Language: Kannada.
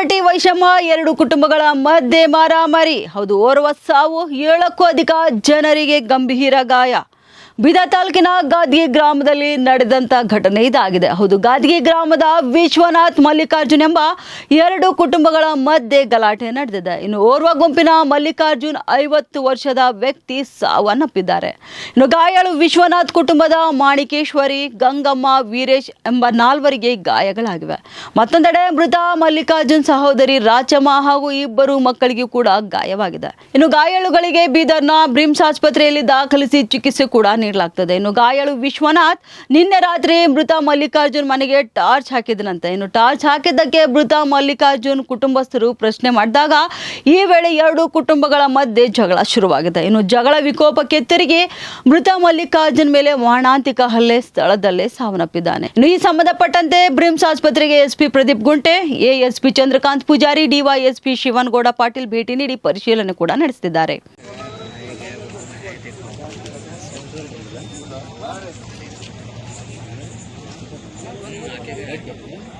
ಕಿಚ್ಚಾಪಟ್ಟಿ ವೈಷಮ್ಯ ಎರಡು ಕುಟುಂಬಗಳ ಮಧ್ಯೆ ಮಾರಾಮಾರಿ. ಹೌದು ಓರ್ವ ಸಾವು ಏಳಕ್ಕೂ ಅಧಿಕ ಜನರಿಗೆ ಗಂಭೀರ ಗಾಯ. ಬೀದರ್ ತಾಲೂಕಿನ ಗಾದ್ಗಿ ಗ್ರಾಮದಲ್ಲಿ ನಡೆದಂತ ಘಟನೆ ಇದಾಗಿದೆ. ಹೌದು, ಗಾದ್ಗಿ ಗ್ರಾಮದ ವಿಶ್ವನಾಥ್ ಮಲ್ಲಿಕಾರ್ಜುನ್ ಎಂಬ ಎರಡು ಕುಟುಂಬಗಳ ಮಧ್ಯೆ ಗಲಾಟೆ ನಡೆದಿದೆ. ಇನ್ನು ಓರ್ವ ಗುಂಪಿನ ಮಲ್ಲಿಕಾರ್ಜುನ್ ಐವತ್ತು ವರ್ಷದ ವ್ಯಕ್ತಿ ಸಾವನ್ನಪ್ಪಿದ್ದಾರೆ. ಇನ್ನು ಗಾಯಾಳು ವಿಶ್ವನಾಥ್ ಕುಟುಂಬದ ಮಾಣಿಕೇಶ್ವರಿ, ಗಂಗಮ್ಮ, ವೀರೇಶ್ ಎಂಬ ನಾಲ್ವರಿಗೆ ಗಾಯಗಳಾಗಿವೆ. ಮತ್ತೊಂದೆಡೆ ಮೃತ ಮಲ್ಲಿಕಾರ್ಜುನ್ ಸಹೋದರಿ ರಾಚಮ್ಮ ಹಾಗೂ ಇಬ್ಬರು ಮಕ್ಕಳಿಗೂ ಕೂಡ ಗಾಯವಾಗಿದೆ. ಇನ್ನು ಗಾಯಾಳುಗಳಿಗೆ ಬೀದರ್ನ ಬ್ರಿಮ್ಸ್ ಆಸ್ಪತ್ರೆಯಲ್ಲಿ ದಾಖಲಿಸಿ ಚಿಕಿತ್ಸೆ ಕೂಡ ನೀಡಲಾಗ್ತದೆ. ಇನ್ನು ಗಾಯಾಳು ವಿಶ್ವನಾಥ್, ನಿನ್ನೆ ರಾತ್ರಿ ಮೃತ ಮಲ್ಲಿಕಾರ್ಜುನ್ ಮನೆಗೆ ಟಾರ್ಚ್ ಹಾಕಿದನಂತೆ. ಇನ್ನು ಟಾರ್ಚ್ ಹಾಕಿದ್ದಕ್ಕೆ ಮೃತ ಮಲ್ಲಿಕಾರ್ಜುನ್ ಕುಟುಂಬಸ್ಥರು ಪ್ರಶ್ನೆ ಮಾಡಿದಾಗ, ಈ ವೇಳೆ ಎರಡು ಕುಟುಂಬಗಳ ಮಧ್ಯೆ ಜಗಳ ಶುರುವಾಗಿದೆ. ಇನ್ನು ಜಗಳ ವಿಕೋಪಕ್ಕೆ ತಿರುಗಿ ಮೃತ ಮಲ್ಲಿಕಾರ್ಜುನ್ ಮೇಲೆ ಮಾರಣಾಂತಿಕ ಹಲ್ಲೆ ಸ್ಥಳದಲ್ಲೇ ಸಾವನ್ನಪ್ಪಿದ್ದಾನೆ. ಇನ್ನು ಈ ಸಂಬಂಧಪಟ್ಟಂತೆ ಬ್ರಿಮ್ಸ್ ಆಸ್ಪತ್ರೆಗೆ SP Pradeep Gunte, ASP Chandrakant Pujari, DYSP Shivangouda Patil ಭೇಟಿ ನೀಡಿ ಪರಿಶೀಲನೆ ಕೂಡ ನಡೆಸಿದ್ದಾರೆ देखो। हाँ,